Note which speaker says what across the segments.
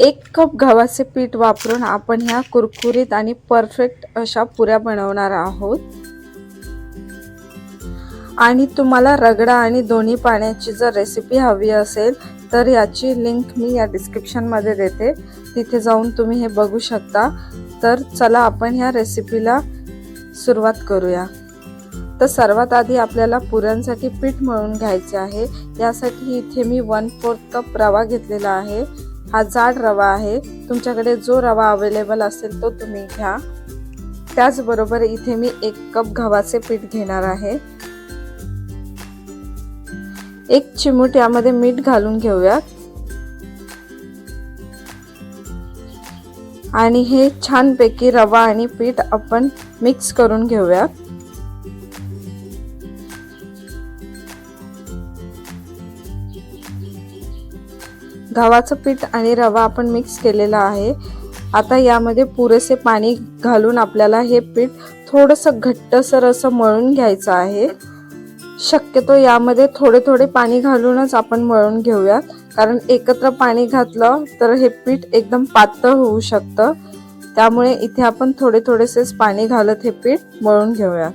Speaker 1: एक कप गव्हाचे पीठ वापरून आपण ह्या कुरकुरीत आणि परफेक्ट अशा पुऱ्या बनवणार आहोत. आणि तुम्हाला रगडा आणि दोन्ही पाण्याची जर रेसिपी हवी असेल तर याची लिंक मी या डिस्क्रिप्शनमध्ये देते. तिथे जाऊन तुम्ही हे बघू शकता. तर चला आपण ह्या रेसिपीला सुरुवात करूया. तर सर्वात आधी आपल्याला पुऱ्यांसाठी पीठ मळून घ्यायचे आहे. यासाठी इथे मी वन फोर्थ कप रवा घेतलेला आहे. हा जाड रवा आहे. तुमच्याकडे जो रवा अवेलेबल असेल तो तुम्ही घ्या. त्याचबरोबर इथे मी एक कप गव्हाचे पीठ घेणार आहे. एक चिमूट यामध्ये मीठ घालून घेऊयात. आणि हे छानपैकी रवा आणि पीठ आपण मिक्स करून घेऊयात. गव्हाचं पीठ आणि रवा आपण मिक्स केलेला आहे. आता यामध्ये पुरेसे पाणी घालून आपल्याला हे पीठ थोडंसं घट्टसर असं मळून घ्यायचं आहे. शक्यतो यामध्ये थोडे थोडे पाणी घालूनच आपण मळून घेऊयात. कारण एकत्र पाणी घातलं तर हे पीठ एकदम पातळ होऊ शकतं. त्यामुळे इथे आपण थोडे थोडेसेच पाणी घालत हे पीठ मळून घेऊयात.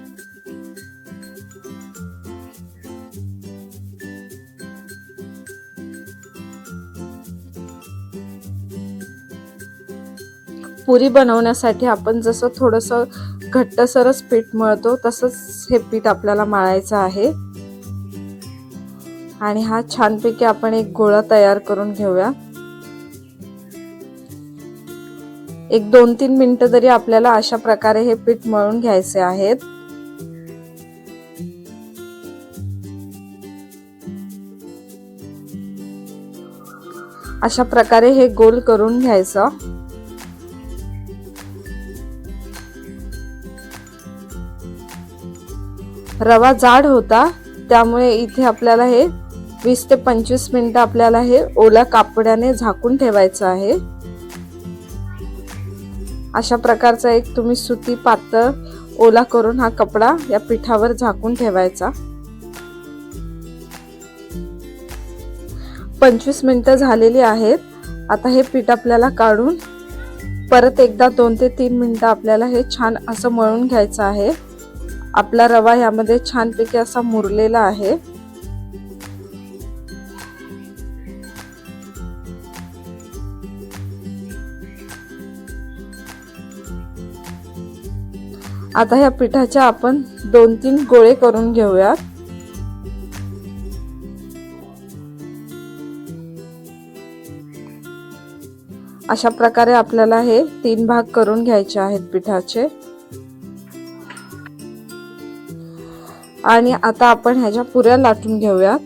Speaker 1: पुरी बनवण्यासाठी आपण जसं थोडंसं घट्टसरच पीठ मळतो तसंच हे पीठ आपल्याला मळायचं आहे. आणि हा छानपैकी आपण एक गोळा तयार करून घेऊया. एक दोन तीन मिनटं तरी आपल्याला अशा प्रकारे हे पीठ मळून घ्यायचे आहेत. अशा प्रकारे हे गोल करून घ्यायचं. रवा जाड होता त्यामुळे इथे आपल्याला हे वीस ते पंचवीस मिनिटं आपल्याला हे ओल्या कापड्याने झाकून ठेवायचं आहे. अशा प्रकारचा एक तुम्ही सुती पातळ ओला करून हा कपडा या पिठावर झाकून ठेवायचा. पंचवीस मिनिटं झालेली आहेत. आता हे पीठ आपल्याला काढून परत एकदा दोन ते तीन मिनिटं आपल्याला हे छान असं मळून घ्यायचं आहे. आपला रवा यामध्ये छानपैकी असा मुरलेला आहे. आता ह्या पिठाच्या आपण दोन तीन गोळे करून घेऊयात. अशा प्रकारे आपल्याला हे तीन भाग करून घ्यायचे आहेत पिठाचे. आणि आता आपण ह्याच्या पुऱ्या लाटून घेऊयात.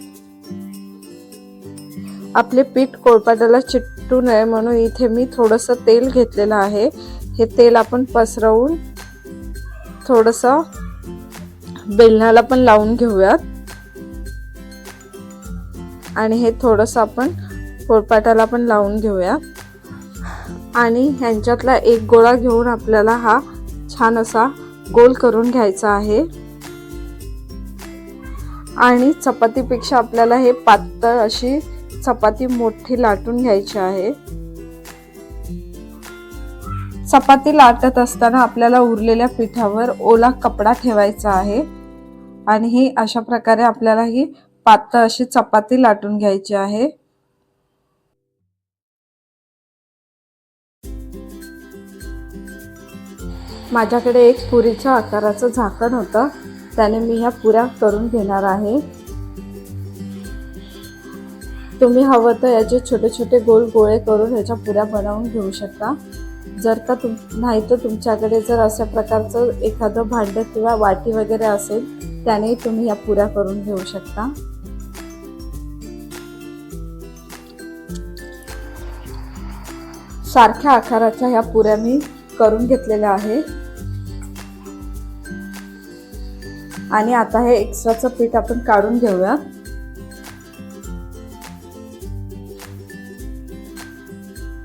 Speaker 1: आपले पीठ कोळपाटाला चिटू नये म्हणून इथे मी थोडस तेल घेतलेलं आहे. हे तेल आपण पसरवून थोडस बेलण्याला पण लावून घेऊयात. आणि हे थोडस आपण पोळपाटाला पण लावून घेऊयात. आणि ह्यांच्यातला एक गोळा घेऊन आपल्याला हा छान असा गोल करून घ्यायचा आहे. आणि चपातीपेक्षा आपल्याला हे पातळ अशी चपाती मोठी लाटून घ्यायची आहे. चपाती लाटत असताना आपल्याला उरलेल्या पिठावर ओला कपडा ठेवायचा आहे. आणि ही अशा प्रकारे आपल्याला ही पातळ अशी चपाती लाटून घ्यायची आहे. माझ्याकडे एक पुरीच्या आकाराचं झाकण होतं. त्याने मी ह्या पुऱ्या करून घेणार आहे. तुम्ही हवं तर याचे छोटे छोटे गोल गोळे करून ह्याच्या पुऱ्या बनवून घेऊ शकता. जर का तुम नाही तर तुमच्याकडे जर अशा प्रकारचं एखादं भांडं किंवा वाटी वगैरे असेल त्याने तुम्ही या पुऱ्या करून घेऊ शकता. सारख्या आकाराच्या ह्या पुऱ्या मी करून घेतलेल्या आहे. आणि आता हे एक्स्ट्राचं पीठ आपण काढून घेऊया.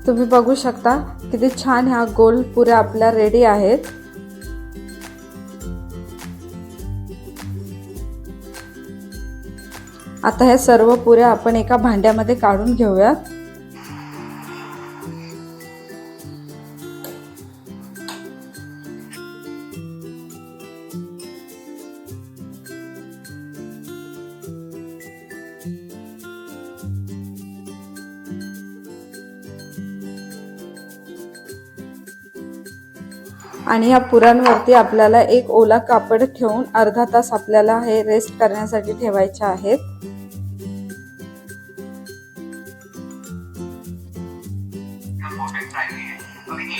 Speaker 1: तुम्ही बघू शकता किती छान ह्या गोल पुऱ्या आपल्या रेडी आहेत. आता ह्या सर्व पुऱ्या आपण एका भांड्यामध्ये काढून घेऊयात आणि या पुरांवरती आपल्याला एक ओला कापड ठेवून अर्धा तास आपल्याला हे रेस्ट करण्यासाठी ठेवायचे आहेत.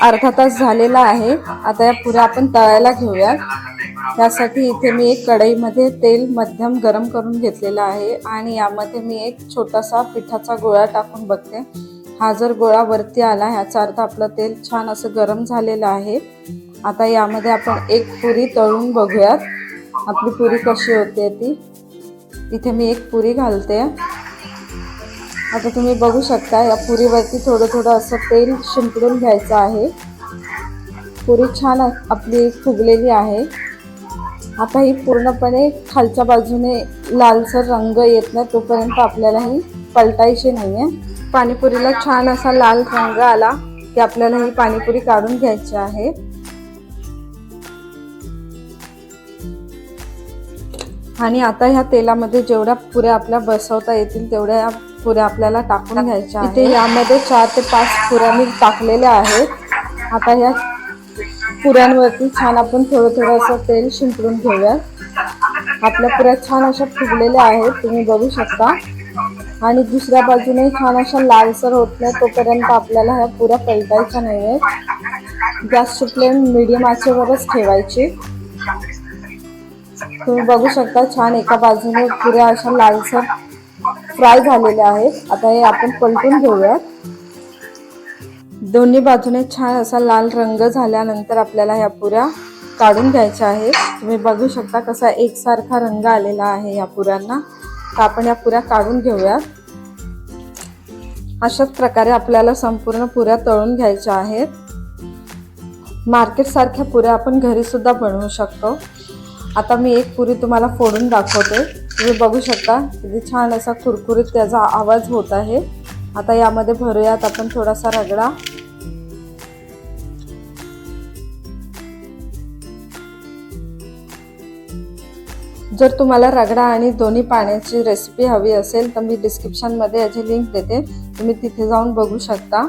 Speaker 1: अर्धा तास झालेला आहे. आता या पुऱ्या आपण तळायला घेऊयात. त्यासाठी इथे मी एक कढईमध्ये तेल मध्यम गरम करून घेतलेला आहे आणि यामध्ये मी एक छोटासा पिठाचा गोळा टाकून बघते. हा जर गोळा वरती आला ह्याचा अर्थ आपलं तेल छान असं गरम झालेलं आहे. आता यामध्ये आपण एक पुरी तळून बघूयात. आपली पुरी कशी होते ती. इथे मी एक पुरी घालते. आता तुम्ही बघू शकता या पुरीवरती थोडं थोडं असं तेल शिंपडून घ्यायचं आहे. पुरी छान आपली फुगलेली आहे. आता ही पूर्णपणे खालच्या बाजूने लालसर रंग येत नाही तोपर्यंत आपल्याला ही पलटायची नाही आहे पाणीपुरीला छान असा लाल रंग आला की आपल्याला ही पाणीपुरी काढून घ्यायची आहे. आणि आता ह्या तेलामध्ये जेवढ्या पुऱ्या आपल्या बसवता येतील तेवढ्या या पुऱ्या आपल्याला टाकून घ्यायच्या इथे यामध्ये चार ते पाच पुऱ्या मी टाकलेल्या आहेत. आता ह्या पुऱ्यांवरती छान आपण थोडं थोडं असं तेल शिंपडून घेऊया आपल्या पुऱ्या छान अशा फुगलेल्या आहेत तुम्ही बघू शकता. आणि दुसऱ्या बाजूने छान अशा लालसर होत नाही तोपर्यंत आपल्याला ह्या पुऱ्या पलटायच्या नाही आहेत गॅसची फ्लेम मिडियम आचेवरच ठेवायची. तुम्ही बघू शकता छान एका बाजूने पुऱ्या अशा लालसर फ्राय झालेल्या आहेत. आता हे आपण पलटून घेऊयात दोन्ही बाजूने छान असा लाल रंग झाल्यानंतर आपल्याला ह्या पुऱ्या काढून घ्यायच्या आहेत. तुम्ही बघू शकता कसा एकसारखा रंग आलेला आहे या पुऱ्यांना. तर आपण या पुऱ्या काढून घेऊयात. अशाच प्रकारे आपल्याला संपूर्ण पुऱ्या तळून घ्यायच्या आहेत. मार्केट सारख्या पुऱ्या आपण घरी सुद्धा बनवू शकतो. आता मी एक पुरी तुम्हाला फोडून दाखवते. तुम्ही बघू शकता किती छान असा कुरकुरीत त्याचा आवाज होत आहे. आता यामध्ये भरूयात आपण थोडासा रगडा. जर तुम्हाला रगडा आणि दोन्ही पाण्याची रेसिपी हवी असेल तर मी डिस्क्रिप्शनमध्ये याची लिंक देते. तुम्ही तिथे जाऊन बघू शकता.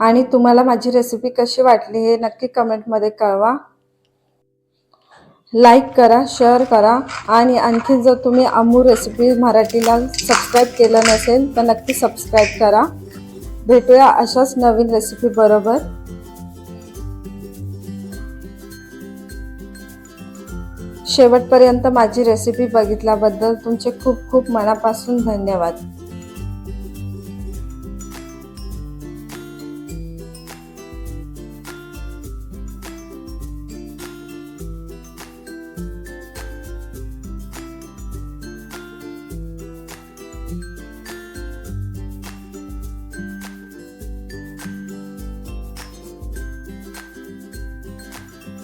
Speaker 1: आणि तुम्हाला माझी रेसिपी कशी वाटली हे नक्की कमेंटमध्ये कळवा. लाईक करा शेअर करा आणि आणखी जर तुम्ही अमू रेसिपी मराठीला सबस्क्राईब केलं नसेल तर नक्की सबस्क्राईब करा. भेटूया अशाच नवीन रेसिपी बरोबर. शेवटपर्यंत माझी रेसिपी बघितल्याबद्दल तुमचे खूप खूप मनापासून धन्यवाद.